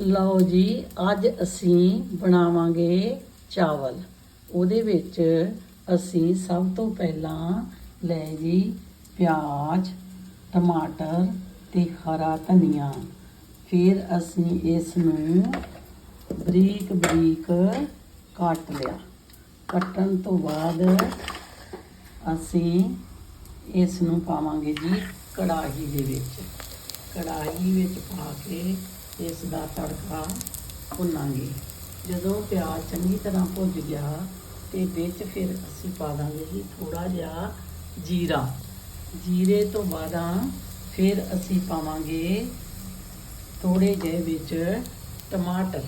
ਲਓ ਜੀ, ਅੱਜ ਅਸੀਂ ਬਣਾਵਾਂਗੇ ਚਾਵਲ। ਉਹਦੇ ਵਿੱਚ ਅਸੀਂ ਸਭ ਤੋਂ ਪਹਿਲਾਂ ਲੈ ਜੀ ਪਿਆਜ਼, ਟਮਾਟਰ ਤੇ ਹਰਾ ਧਨੀਆ। ਫਿਰ ਅਸੀਂ ਇਸ ਨੂੰ ਬਰੀਕ ਬਰੀਕ ਕੱਟ ਲਿਆ। ਕੱਟਣ ਤੋਂ ਬਾਅਦ ਅਸੀਂ ਇਸ ਨੂੰ ਪਾਵਾਂਗੇ ਜੀ ਕੜਾਹੀ ਦੇ ਵਿੱਚ। ਕੜਾਹੀ ਵਿੱਚ ਪਾ ਕੇ ਇਸ ਦਾ ਤੜਕਾ ਭੁੰਨਾਂਗੇ। ਜਦੋਂ ਪਿਆਜ਼ ਚੰਗੀ ਤਰ੍ਹਾਂ ਭੁੱਜ ਗਿਆ ਤੇ ਵਿੱਚ ਫਿਰ ਅਸੀਂ ਪਾ ਦਾਂਗੇ ਜੀ ਥੋੜਾ ਜਿਹਾ ਜੀਰਾ। ਜੀਰੇ ਤੋਂ ਬਾਅਦਾਂ ਫਿਰ ਅਸੀਂ ਪਾਵਾਂਗੇ ਥੋੜੇ ਜਿਹੇ ਵਿੱਚ ਟਮਾਟਰ।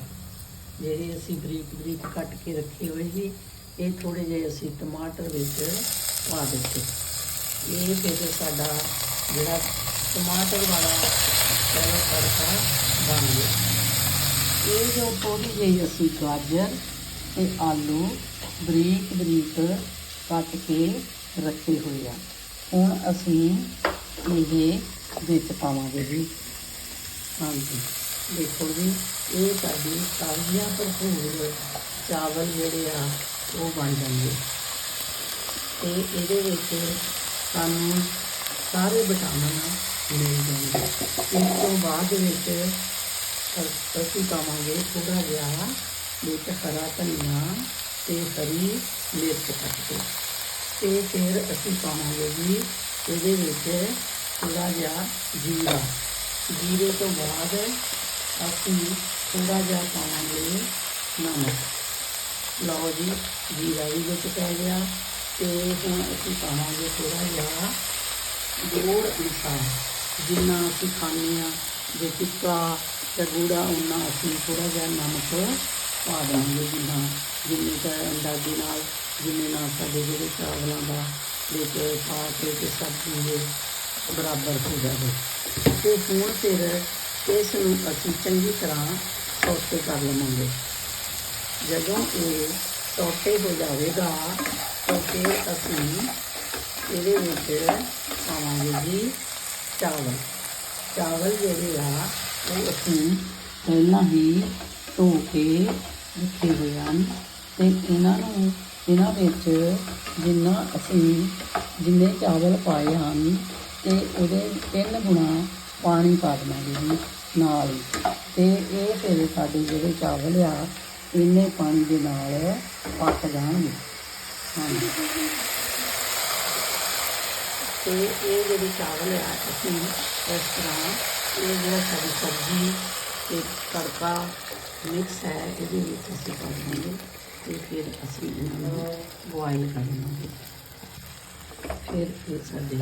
ਜਿਹੜੇ ਅਸੀਂ ਬਰੀਕ ਬਰੀਕ ਕੱਟ ਕੇ ਰੱਖੇ ਹੋਏ ਸੀ, ਇਹ ਥੋੜੇ ਜਿਹੇ ਅਸੀਂ ਟਮਾਟਰ ਵਿੱਚ ਪਾ ਦਿੱਤੇ। ਇਹ ਫਿਰ ਸਾਡਾ ਜਿਹੜਾ ਟਮਾਟਰ ਵਾਲਾ ਤੜਕਾ ਬਣ ਗਿਆ ਇਹ ਜੋ ਥੋੜੀ ਜਿਹੀ ਅਸੀਂ ਗਾਜਰ ਤੇ ਆਲੂ ਬਰੀਕ ਬਰੀਕ ਕੱਟ ਕੇ ਰੱਖੇ ਹੋਏ ਆ। ਹੁਣ ਅਸੀਂ ਇਹ ਵਿੱਚ ਪਾਵਾਂਗੇ ਜੀ। ਹਾਂਜੀ, ਦੇਖੋ ਜੀ, ਇਹ ਸਾਡੀ ਤਾਜ਼ੀਆਂ ਭਰਪੂਰ ਚਾਵਲ ਜਿਹੜੇ ਆ, ਉਹ ਬਣ ਜਾਣਗੇ। ਤੇ ਇਹਦੇ ਵਿੱਚ ਸਾਨੂੰ ਸਾਰੇ ਵਿਟਾਮਿਨ ਮਿਲ ਜਾਣਗੇ। ਇਸ ਤੋਂ ਬਾਅਦ ਵਿੱਚ ਅਸੀਂ ਪਾਵਾਂਗੇ ਥੋੜਾ ਜਿਹਾ ਵਿੱਚ ਹਰਾ ਧਨੀਆ ਤੇ ਹਰੀ ਮਿਰਚ ਕੱਟ ਕੇ। ਤੇ ਫਿਰ ਅਸੀਂ ਪਾਵਾਂਗੇ ਜੀ ਇਹਦੇ ਵਿੱਚ ਥੋੜਾ ਜਿਹਾ ਜੀਰਾ। ਜੀਰੇ ਤੋਂ ਬਾਅਦ ਅਸੀਂ ਥੋੜਾ ਜਿਹਾ ਪਾਵਾਂਗੇ ਨਮਕ। ਲਓ ਜੀ, ਜੀਰਾ ਵੀ ਵਿੱਚ ਪੈ ਗਿਆ ਤੇ ਹੁਣ ਅਸੀਂ ਪਾਵਾਂਗੇ ਥੋੜਾ ਜਿਹਾ ਗੁੜ ਅਨੁਸਾਰ ਜਿੰਨਾ ਅਸੀਂ ਖਾਂਦੇ ਹਾਂ, ਜੇ ਫਿੱਕਾ ਤੇ ਗੂੜਾ ਉਨਾ ਅਸੀਂ ਥੋੜਾ ਜਿਹਾ ਨਮਕ ਪਾ ਦਾਂਗੇ ਜਿੰਨਾ ਜਿੰਨੇ ਕੁ ਅੰਦਾਜ਼ੇ ਨਾਲ, ਜਿੰਨੇ ਨਾਲ ਸਾਡੇ ਜਿਹੜੇ ਚਾਵਲਾਂ ਦਾ ਵਿੱਚ ਪਾ ਕੇ ਤੇ ਸਬਜ਼ੀ ਦੇ ਬਰਾਬਰ ਹੋ ਜਾਵੇ। ਤੇ ਹੁਣ ਫਿਰ ਇਸ ਨੂੰ ਅਸੀਂ ਚੰਗੀ ਤਰ੍ਹਾਂ ਸੌਤੇ ਕਰ ਲਵਾਂਗੇ। ਜਦੋਂ ਇਹ ਸੌਤੇ ਹੋ ਜਾਵੇਗਾ, ਤਾਂ ਫਿਰ ਅਸੀਂ ਇਹਦੇ ਵਿੱਚ ਪਾਵਾਂਗੇ ਜੀ ਚਾਵਲ। ਚਾਵਲ ਜਿਹੜੇ ਆ ਉਹ ਪਹਿਲਾਂ ਹੀ ਧੋ ਕੇ ਰੱਖੇ ਹੋਏ ਹਨ ਤੇ ਇਹਨਾਂ ਨੂੰ, ਇਹਨਾਂ ਵਿੱਚ ਜਿੰਨਾ ਅਸੀਂ, ਜਿੰਨੇ ਚਾਵਲ ਪਾਏ ਹਨ ਤੇ ਉਹਦੇ ਤਿੰਨ ਗੁਣਾ ਪਾਣੀ ਪਾ ਦੇਵਾਂਗੇ ਜੀ ਨਾਲ ਹੀ। ਤੇ ਇਹ ਫਿਰ ਸਾਡੇ ਜਿਹੜੇ ਚਾਵਲ ਆ, ਇੰਨੇ ਪਾਣੀ ਦੇ ਨਾਲ ਪੱਕ ਜਾਣਗੇ। ਹਾਂਜੀ। ਤੇ ਇਹ ਜਿਹੜੇ ਚਾਵਲ ਆ, ਅਸੀਂ ਇਸ ਤਰ੍ਹਾਂ ਇਹ ਜਿਹੜਾ ਸਾਡੀ ਸਬਜ਼ੀ ਤੇ ਤੜਕਾ ਮਿਕਸ ਹੈ, ਇਹਦੇ ਵਿੱਚ ਅਸੀਂ ਪਾ ਦੇਵਾਂਗੇ ਤੇ ਫਿਰ ਅਸੀਂ ਇਹਨਾਂ ਨੂੰ ਬੋਇਲ ਕਰ ਲਵਾਂਗੇ ਫਿਰ ਇਹ ਸਾਡੇ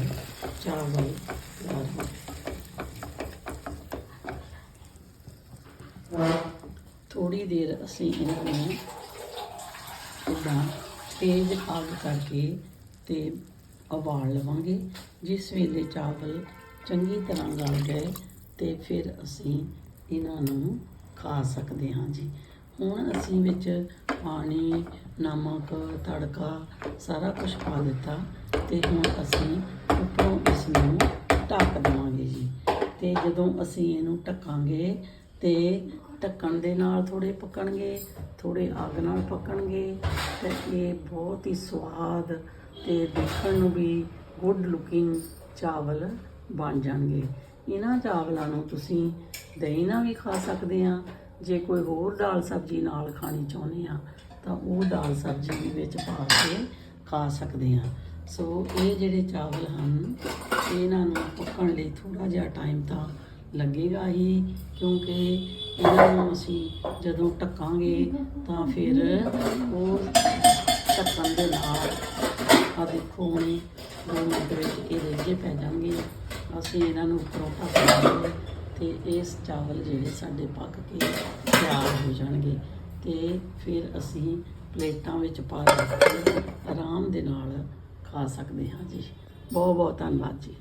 ਚਾਵਲ ਤਿਆਰ ਹੋ ਗਏ। ਥੋੜੀ ਦੇਰ ਅਸੀਂ ਇਹਨਾਂ ਨੂੰ ਇੱਦਾਂ ਤੇਜ਼ ਅੱਗ ਕਰਕੇ ਤੇ ਉਬਾਲ ਲਵਾਂਗੇ, ਜਿਸ ਵੇਲੇ ਚਾਵਲ ਚੰਗੀ ਤਰ੍ਹਾਂ ਗਲ ਗਏ ਤੇ ਫਿਰ ਅਸੀਂ ਇਹਨਾਂ ਨੂੰ ਖਾ ਸਕਦੇ ਹਾਂ ਜੀ। ਹੁਣ ਅਸੀਂ ਵਿੱਚ ਪਾਣੀ, ਨਮਕ, ਤੜਕਾ ਸਾਰਾ ਕੁਝ ਪਾ ਦਿੱਤਾ ਤੇ ਹੁਣ ਅਸੀਂ ਉੱਪਰੋਂ ਇਸ ਨੂੰ ਢੱਕ ਦੇਵਾਂਗੇ ਜੀ। ਤੇ ਜਦੋਂ ਅਸੀਂ ਇਹਨੂੰ ਢੱਕਾਂਗੇ ਤੇ ਢੱਕਣ ਦੇ ਨਾਲ ਥੋੜੇ ਪੱਕਣਗੇ ਥੋੜੇ ਅੱਗ ਨਾਲ ਪੱਕਣਗੇ ਤੇ ਇਹ ਬਹੁਤ ਹੀ ਸਵਾਦ ਤੇ ਦੇਖਣ ਨੂੰ ਵੀ ਗੁੱਡ ਲੁਕਿੰਗ ਚਾਵਲ ਬਣ ਜਾਣਗੇ। ਇਹਨਾਂ ਚਾਵਲਾਂ ਨੂੰ ਤੁਸੀਂ ਦਹੀਂ ਨਾਲ ਵੀ ਖਾ ਸਕਦੇ ਆ। ਜੇ ਕੋਈ ਹੋਰ ਦਾਲ ਸਬਜ਼ੀ ਨਾਲ ਖਾਣੀ ਚਾਹੁੰਦੇ ਆ, ਤਾਂ ਉਹ ਦਾਲ ਸਬਜ਼ੀ ਵੀ ਵਿੱਚ ਪਾ ਕੇ ਖਾ ਸਕਦੇ ਆ। ਸੋ ਇਹ ਜਿਹੜੇ ਚਾਵਲ ਹਨ, ਇਹਨਾਂ ਨੂੰ ਪੱਕਣ ਲਈ ਥੋੜਾ ਜਿਹਾ ਟਾਈਮ ਤਾਂ ਲੱਗੇਗਾ ਹੀ, ਕਿਉਂਕਿ ਇਹਨਾਂ ਨੂੰ ਅਸੀਂ ਜਦੋਂ ਢੱਕਾਂਗੇ ਤਾਂ ਫਿਰ ਉਹ ਢੱਕਣ ਦੇ ਨਾਲ ਆ ਦੇਖੋ ਹੁਣ ਦੋ ਮਿੰਟ ਇਹ ਰਿੱਝੇ ਪੈ ਜਾਣਗੇ। ਅਸੀਂ ਇਹਨਾਂ ਨੂੰ ਉੱਪਰੋਂ ਢੱਕ ਦਾਂਗੇ ਤੇ ਇਸ ਚਾਵਲ ਜਿਹੜੇ ਸਾਡੇ ਪੱਕ ਕੇ ਤਿਆਰ ਹੋ ਜਾਣਗੇ ਤੇ ਫਿਰ ਅਸੀਂ ਪਲੇਟਾਂ ਵਿੱਚ ਪਾ ਕੇ ਆਰਾਮ ਦੇ ਨਾਲ ਖਾ ਸਕਦੇ ਹਾਂ ਜੀ। ਬਹੁਤ ਬਹੁਤ ਧੰਨਵਾਦ ਜੀ।